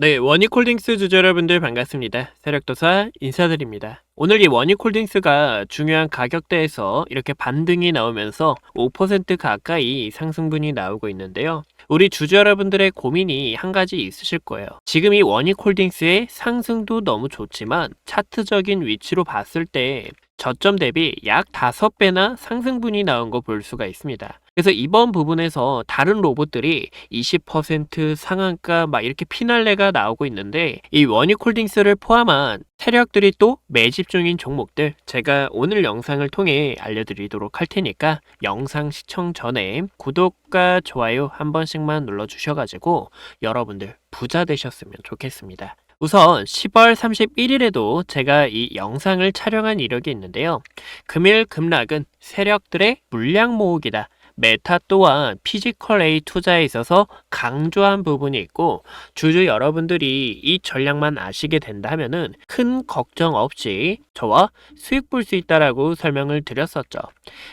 네, 원익홀딩스 주주 여러분들 반갑습니다. 세력도사 인사드립니다. 오늘 이 원익홀딩스가 중요한 가격대에서 이렇게 반등이 나오면서 5% 가까이 상승분이 나오고 있는데요. 우리 주주 여러분들의 고민이 한 가지 있으실 거예요. 지금 이 원익홀딩스의 상승도 너무 좋지만 차트적인 위치로 봤을 때 저점 대비 약 5배나 상승분이 나온 거 볼 수가 있습니다. 그래서 이번 부분에서 다른 로봇들이 20% 상한가 막 이렇게 피날레가 나오고 있는데 이 원익홀딩스를 포함한 세력들이 또 매집 중인 종목들 제가 오늘 영상을 통해 알려드리도록 할 테니까 영상 시청 전에 구독과 좋아요 한 번씩만 눌러주셔가지고 여러분들 부자 되셨으면 좋겠습니다. 우선 10월 31일에도 제가 이 영상을 촬영한 이력이 있는데요. 금일 급락은 세력들의 물량 모으기다. 메타 또한 피지컬 A 투자에 있어서 강조한 부분이 있고 주주 여러분들이 이 전략만 아시게 된다면은 큰 걱정 없이 저와 수익 볼 수 있다라고 설명을 드렸었죠.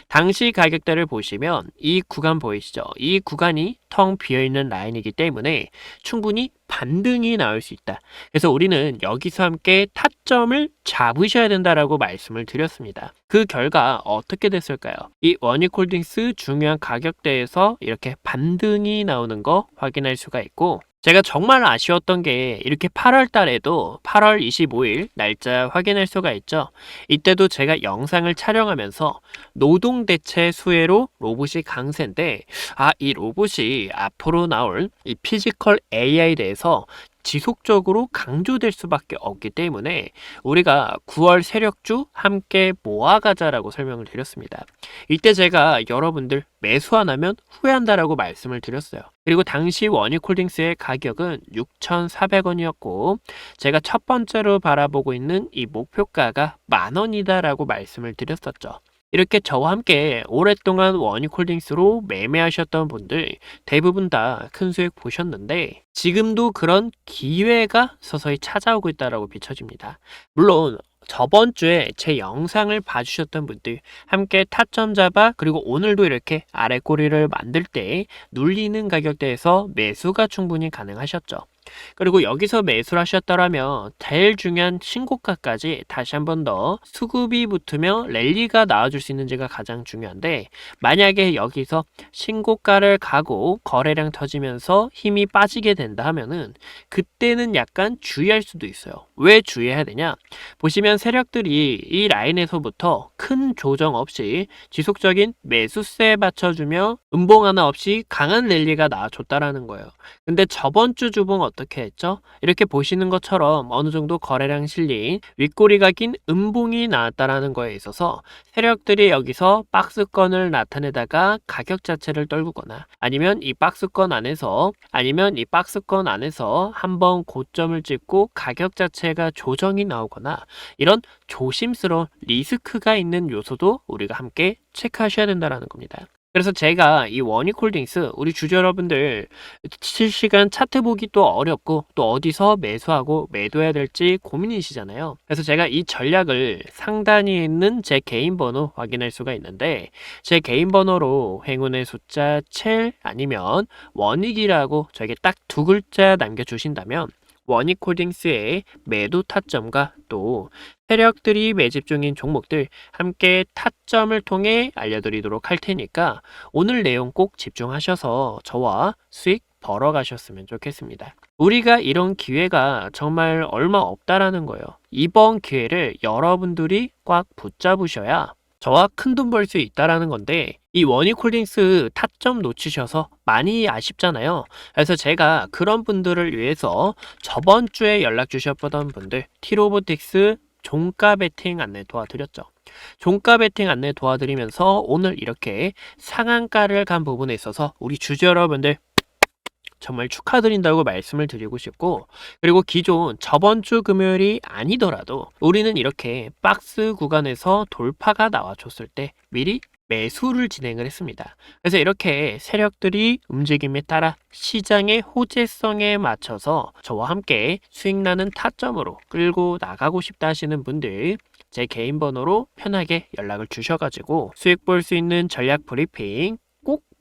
당시 가격대를 보시면 이 구간 보이시죠? 이 구간이 텅 비어 있는 라인이기 때문에 충분히 반등이 나올 수 있다. 그래서 우리는 여기서 함께 타점을 잡으셔야 된다라고 말씀을 드렸습니다. 그 결과 어떻게 됐을까요? 이 원익홀딩스 중요한 가격대에서 이렇게 반등이 나오는 거 확인할 수가 있고 제가 정말 아쉬웠던 게 이렇게 8월 달에도 8월 25일 날짜 확인할 수가 있죠. 이때도 제가 영상을 촬영하면서 노동 대체 수혜로 로봇이 강세인데 아, 이 로봇이 앞으로 나올 이 피지컬 AI에 대해서 지속적으로 강조될 수밖에 없기 때문에 우리가 9월 세력주 함께 모아가자라고 설명을 드렸습니다. 이때 제가 여러분들 매수 안 하면 후회한다라고 말씀을 드렸어요. 그리고 당시 원익홀딩스의 가격은 6,400원이었고 제가 첫 번째로 바라보고 있는 이 목표가가 만 원이다라고 말씀을 드렸었죠. 이렇게 저와 함께 오랫동안 원익홀딩스로 매매하셨던 분들 대부분 다 큰 수익 보셨는데 지금도 그런 기회가 서서히 찾아오고 있다라고 비춰집니다. 물론 저번 주에 제 영상을 봐주셨던 분들 함께 타점 잡아 그리고 오늘도 이렇게 아래 꼬리를 만들 때 눌리는 가격대에서 매수가 충분히 가능하셨죠. 그리고 여기서 매수를 하셨더라면 제일 중요한 신고가까지 다시 한 번 더 수급이 붙으며 랠리가 나와줄 수 있는지가 가장 중요한데 만약에 여기서 신고가를 가고 거래량 터지면서 힘이 빠지게 된다 하면은 그때는 약간 주의할 수도 있어요. 왜 주의해야 되냐? 보시면 세력들이 이 라인에서부터 큰 조정 없이 지속적인 매수세에 받쳐주며 음봉 하나 없이 강한 랠리가 나와줬다라는 거예요. 근데 저번 주 주봉 어떻게 했죠? 이렇게 보시는 것처럼 어느 정도 거래량 실린 윗꼬리가 긴 음봉이 나왔다라는 거에 있어서 세력들이 여기서 박스권을 나타내다가 가격 자체를 떨구거나 아니면 이 박스권 안에서 아니면 이 박스권 안에서 한번 고점을 찍고 가격 자체가 조정이 나오거나 이런 조심스러운 리스크가 있는 요소도 우리가 함께 체크하셔야 된다라는 겁니다. 그래서 제가 이 원익홀딩스 우리 주주 여러분들 실시간 차트 보기 또 어렵고 또 어디서 매수하고 매도해야 될지 고민이시잖아요. 그래서 제가 이 전략을 상단에 있는 제 개인 번호 확인할 수가 있는데 제 개인 번호로 행운의 숫자 7 아니면 원익이라고 저에게 딱 두 글자 남겨주신다면 원익홀딩스의 매도 타점과 또 세력들이 매집 중인 종목들 함께 타점을 통해 알려드리도록 할 테니까 오늘 내용 꼭 집중하셔서 저와 수익 벌어 가셨으면 좋겠습니다. 우리가 이런 기회가 정말 얼마 없다라는 거예요. 이번 기회를 여러분들이 꽉 붙잡으셔야 저와 큰 돈 벌 수 있다라는 건데 이 원익홀딩스 타점 놓치셔서 많이 아쉽잖아요. 그래서 제가 그런 분들을 위해서 저번 주에 연락 주셨던 분들 티로보틱스 종가 베팅 안내 도와드렸죠. 종가 베팅 안내 도와드리면서 오늘 이렇게 상한가를 간 부분에 있어서 우리 주주 여러분들 정말 축하드린다고 말씀을 드리고 싶고 그리고 기존 저번 주 금요일이 아니더라도 우리는 이렇게 박스 구간에서 돌파가 나와줬을 때 미리 매수를 진행을 했습니다. 그래서 이렇게 세력들이 움직임에 따라 시장의 호재성에 맞춰서 저와 함께 수익 나는 타점으로 끌고 나가고 싶다 하시는 분들 제 개인 번호로 편하게 연락을 주셔가지고 수익 볼 수 있는 전략 브리핑 꼭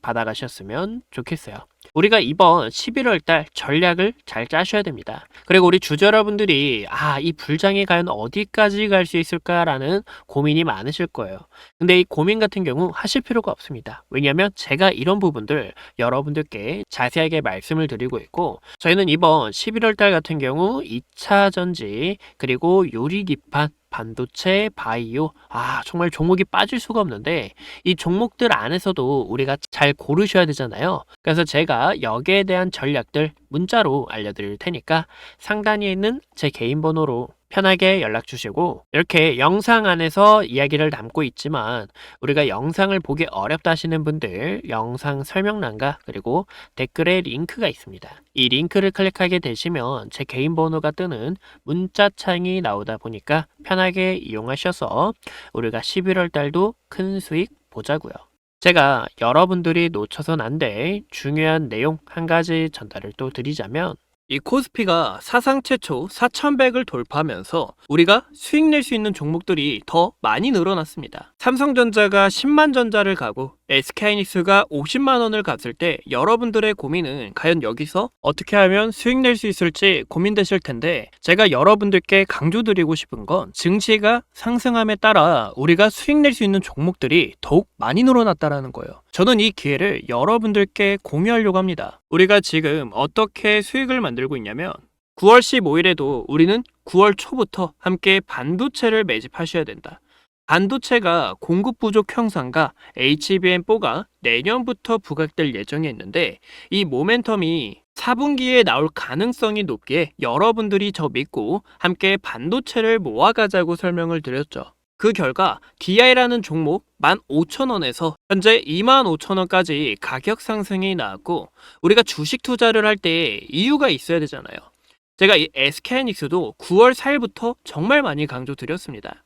받아가셨으면 좋겠어요. 우리가 이번 11월 달 전략을 잘 짜셔야 됩니다. 그리고 우리 주주 여러분들이 아, 이 불장이 과연 어디까지 갈 수 있을까라는 고민이 많으실 거예요. 근데 이 고민 같은 경우 하실 필요가 없습니다. 왜냐하면 제가 이런 부분들 여러분들께 자세하게 말씀을 드리고 있고 저희는 이번 11월 달 같은 경우 2차 전지 그리고 요리 기판 반도체, 바이오, 아, 정말 종목이 빠질 수가 없는데, 이 종목들 안에서도 우리가 잘 고르셔야 되잖아요. 그래서 제가 여기에 대한 전략들 문자로 알려드릴 테니까 상단에 있는 제 개인 번호로 편하게 연락 주시고 이렇게 영상 안에서 이야기를 담고 있지만 우리가 영상을 보기 어렵다 하시는 분들 영상 설명란과 그리고 댓글에 링크가 있습니다. 이 링크를 클릭하게 되시면 제 개인 번호가 뜨는 문자 창이 나오다 보니까 편하게 이용하셔서 우리가 11월 달도 큰 수익 보자고요. 제가 여러분들이 놓쳐선 안 될 중요한 내용 한 가지 전달을 또 드리자면 이 코스피가 사상 최초 4,100을 돌파하면서 우리가 수익 낼 수 있는 종목들이 더 많이 늘어났습니다. 삼성전자가 10만 전자를 가고 SK하이닉스가 50만 원을 갔을 때 여러분들의 고민은 과연 여기서 어떻게 하면 수익 낼 수 있을지 고민되실 텐데 제가 여러분들께 강조드리고 싶은 건 증시가 상승함에 따라 우리가 수익 낼 수 있는 종목들이 더욱 많이 늘어났다라는 거예요. 저는 이 기회를 여러분들께 공유하려고 합니다. 우리가 지금 어떻게 수익을 만들고 있냐면 9월 15일에도 우리는 9월 초부터 함께 반도체를 매집하셔야 된다. 반도체가 공급 부족 형상과 HBM4가 내년부터 부각될 예정에 있는데 이 모멘텀이 4분기에 나올 가능성이 높기에 여러분들이 저 믿고 함께 반도체를 모아가자고 설명을 드렸죠. 그 결과 DI라는 종목 15,000원에서 현재 25,000원까지 가격 상승이 나왔고 우리가 주식 투자를 할 때 이유가 있어야 되잖아요. 제가 이 SK하이닉스도 9월 4일부터 정말 많이 강조드렸습니다.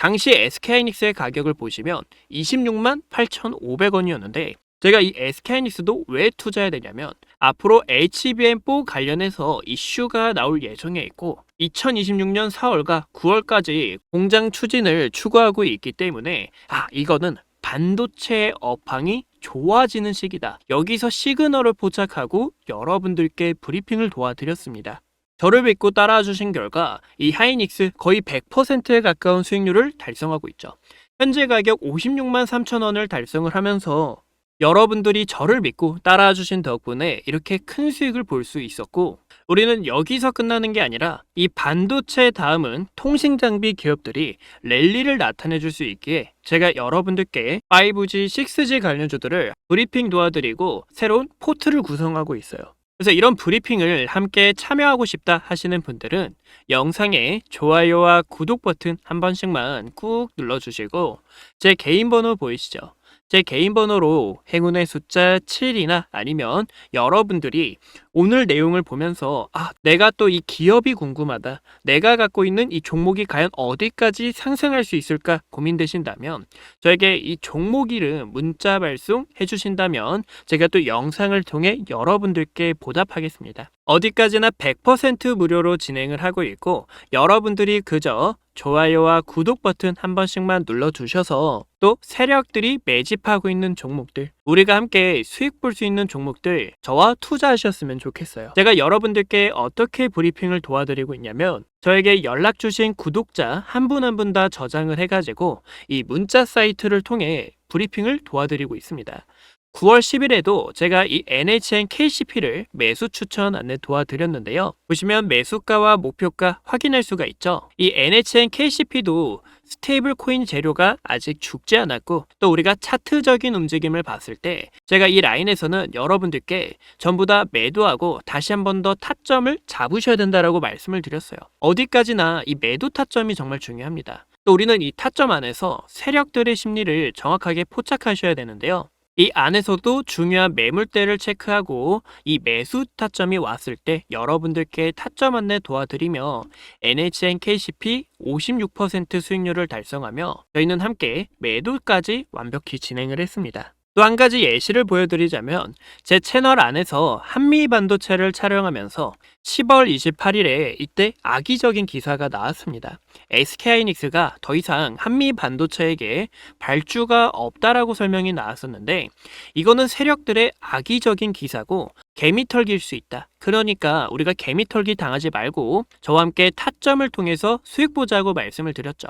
당시 SK하이닉스의 가격을 보시면 26만 8,500원이었는데 제가 이 SK하이닉스도 왜 투자해야 되냐면 앞으로 HBM4 관련해서 이슈가 나올 예정에 있고 2026년 4월과 9월까지 공장 추진을 추구하고 있기 때문에 아 이거는 반도체 업황이 좋아지는 시기다. 여기서 시그널을 포착하고 여러분들께 브리핑을 도와드렸습니다. 저를 믿고 따라와 주신 결과 이 하이닉스 거의 100%에 가까운 수익률을 달성하고 있죠. 현재 가격 56만 3천 원을 달성을 하면서 여러분들이 저를 믿고 따라와 주신 덕분에 이렇게 큰 수익을 볼 수 있었고 우리는 여기서 끝나는 게 아니라 이 반도체 다음은 통신 장비 기업들이 랠리를 나타내 줄 수 있기에 제가 여러분들께 5G, 6G 관련주들을 브리핑 도와드리고 새로운 포트를 구성하고 있어요. 그래서 이런 브리핑을 함께 참여하고 싶다 하시는 분들은 영상에 좋아요와 구독 버튼 한 번씩만 꾹 눌러주시고 제 개인 번호 보이시죠? 제 개인 번호로 행운의 숫자 7이나 아니면 여러분들이 오늘 내용을 보면서 아, 내가 또 이 기업이 궁금하다. 내가 갖고 있는 이 종목이 과연 어디까지 상승할 수 있을까 고민되신다면 저에게 이 종목 이름 문자 발송 해 주신다면 제가 또 영상을 통해 여러분들께 보답하겠습니다. 어디까지나 100% 무료로 진행을 하고 있고 여러분들이 그저 좋아요와 구독 버튼 한 번씩만 눌러주셔서 또 세력들이 매집하고 있는 종목들 우리가 함께 수익 볼 수 있는 종목들 저와 투자하셨으면 좋겠어요. 제가 여러분들께 어떻게 브리핑을 도와드리고 있냐면 저에게 연락 주신 구독자 한 분 한 분 다 저장을 해가지고 이 문자 사이트를 통해 브리핑을 도와드리고 있습니다. 9월 10일에도 제가 이 NHN KCP를 매수 추천 안내 도와드렸는데요. 보시면 매수가와 목표가 확인할 수가 있죠. 이 NHN KCP도 스테이블 코인 재료가 아직 죽지 않았고 또 우리가 차트적인 움직임을 봤을 때 제가 이 라인에서는 여러분들께 전부 다 매도하고 다시 한 번 더 타점을 잡으셔야 된다라고 말씀을 드렸어요. 어디까지나 이 매도 타점이 정말 중요합니다. 또 우리는 이 타점 안에서 세력들의 심리를 정확하게 포착하셔야 되는데요. 이 안에서도 중요한 매물대를 체크하고 이 매수 타점이 왔을 때 여러분들께 타점 안내 도와드리며 NHN KCP 56% 수익률을 달성하며 저희는 함께 매도까지 완벽히 진행을 했습니다. 또 한 가지 예시를 보여드리자면 제 채널 안에서 한미 반도체를 촬영하면서 10월 28일에 이때 악의적인 기사가 나왔습니다. SK하이닉스가 더 이상 한미 반도체에게 발주가 없다라고 설명이 나왔었는데 이거는 세력들의 악의적인 기사고 개미털기일 수 있다. 그러니까 우리가 개미털기 당하지 말고 저와 함께 타점을 통해서 수익 보자고 말씀을 드렸죠.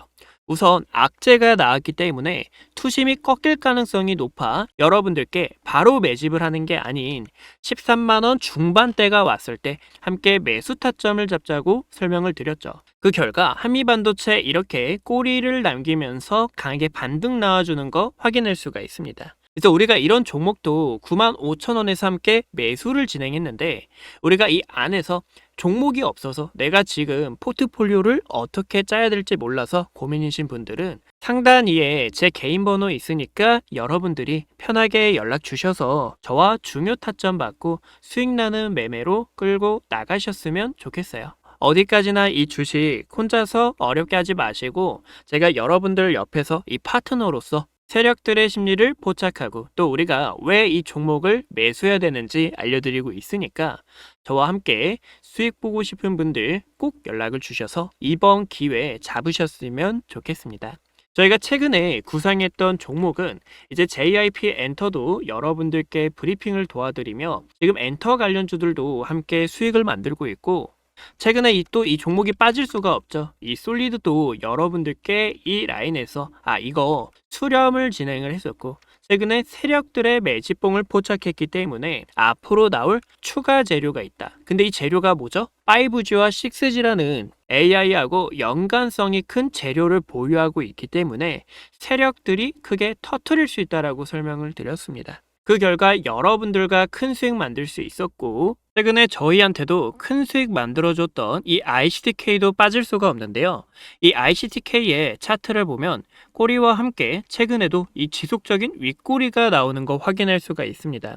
우선 악재가 나왔기 때문에 투심이 꺾일 가능성이 높아 여러분들께 바로 매집을 하는 게 아닌 13만원 중반대가 왔을 때 함께 매수 타점을 잡자고 설명을 드렸죠. 그 결과 한미반도체 이렇게 꼬리를 남기면서 강하게 반등 나와주는 거 확인할 수가 있습니다. 그래서 우리가 이런 종목도 9만 5천 원에서 함께 매수를 진행했는데 우리가 이 안에서 종목이 없어서 내가 지금 포트폴리오를 어떻게 짜야 될지 몰라서 고민이신 분들은 상단 위에 제 개인 번호 있으니까 여러분들이 편하게 연락 주셔서 저와 중요 타점 받고 수익 나는 매매로 끌고 나가셨으면 좋겠어요. 어디까지나 이 주식 혼자서 어렵게 하지 마시고 제가 여러분들 옆에서 이 파트너로서 세력들의 심리를 포착하고 또 우리가 왜 이 종목을 매수해야 되는지 알려드리고 있으니까 저와 함께 수익 보고 싶은 분들 꼭 연락을 주셔서 이번 기회 잡으셨으면 좋겠습니다. 저희가 최근에 구상했던 종목은 이제 JIP 엔터도 여러분들께 브리핑을 도와드리며 지금 엔터 관련주들도 함께 수익을 만들고 있고 최근에 이또이 종목이 빠질 수가 없죠. 이 솔리드도 여러분들께 이 라인에서 아 이거 수렴을 진행을 했었고 최근에 세력들의 매집봉을 포착했기 때문에 앞으로 나올 추가 재료가 있다. 근데 이 재료가 뭐죠? 5G와 6G라는 AI하고 연관성이 큰 재료를 보유하고 있기 때문에 세력들이 크게 터트릴 수 있다라고 설명을 드렸습니다. 그 결과 여러분들과 큰 수익 만들 수 있었고 최근에 저희한테도 큰 수익 만들어줬던 이 ICTK도 빠질 수가 없는데요. 이 ICTK의 차트를 보면 꼬리와 함께 최근에도 이 지속적인 윗꼬리가 나오는 거 확인할 수가 있습니다.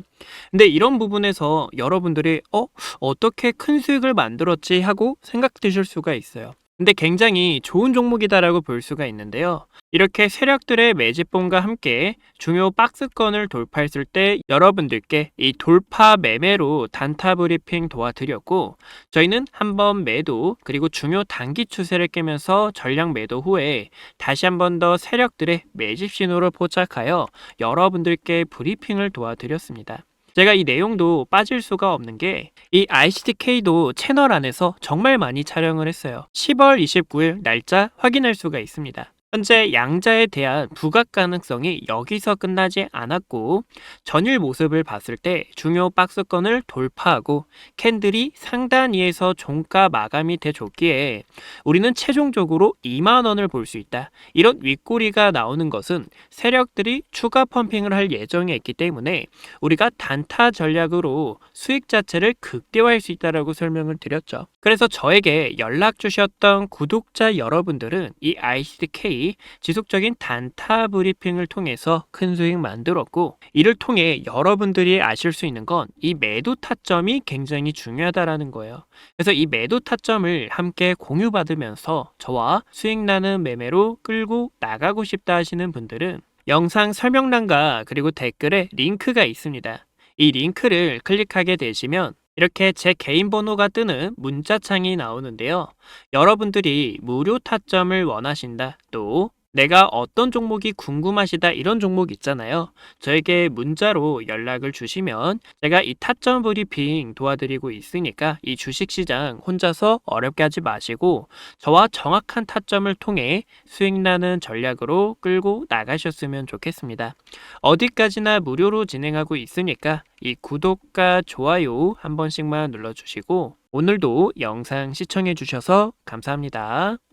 근데 이런 부분에서 여러분들이 어? 어떻게 큰 수익을 만들었지 하고 생각되실 수가 있어요. 근데 굉장히 좋은 종목이다라고 볼 수가 있는데요. 이렇게 세력들의 매집봉과 함께 중요 박스권을 돌파했을 때 여러분들께 이 돌파 매매로 단타 브리핑 도와드렸고 저희는 한번 매도 그리고 중요 단기 추세를 깨면서 전량 매도 후에 다시 한 번 더 세력들의 매집 신호를 포착하여 여러분들께 브리핑을 도와드렸습니다. 제가 이 내용도 빠질 수가 없는 게 이 ICTK도 채널 안에서 정말 많이 촬영을 했어요. 10월 29일 날짜 확인할 수가 있습니다. 현재 양자에 대한 부각 가능성이 여기서 끝나지 않았고 전일 모습을 봤을 때 중요 박스권을 돌파하고 캔들이 상단 위에서 종가 마감이 돼줬기에 우리는 최종적으로 2만 원을 볼 수 있다. 이런 윗꼬리가 나오는 것은 세력들이 추가 펌핑을 할 예정에 있기 때문에 우리가 단타 전략으로 수익 자체를 극대화할 수 있다라고 설명을 드렸죠. 그래서 저에게 연락 주셨던 구독자 여러분들은 이 지속적인 단타 브리핑을 통해서 큰 수익 만들었고 이를 통해 여러분들이 아실 수 있는 건 이 매도 타점이 굉장히 중요하다라는 거예요. 그래서 이 매도 타점을 함께 공유받으면서 저와 수익 나는 매매로 끌고 나가고 싶다 하시는 분들은 영상 설명란과 그리고 댓글에 링크가 있습니다. 이 링크를 클릭하게 되시면 이렇게 제 개인 번호가 뜨는 문자창이 나오는데요. 여러분들이 무료 타점을 원하신다. 또 내가 어떤 종목이 궁금하시다 이런 종목 있잖아요. 저에게 문자로 연락을 주시면 제가 이 타점 브리핑 도와드리고 있으니까 이 주식시장 혼자서 어렵게 하지 마시고 저와 정확한 타점을 통해 수익 나는 전략으로 끌고 나가셨으면 좋겠습니다. 어디까지나 무료로 진행하고 있으니까 이 구독과 좋아요 한 번씩만 눌러주시고 오늘도 영상 시청해 주셔서 감사합니다.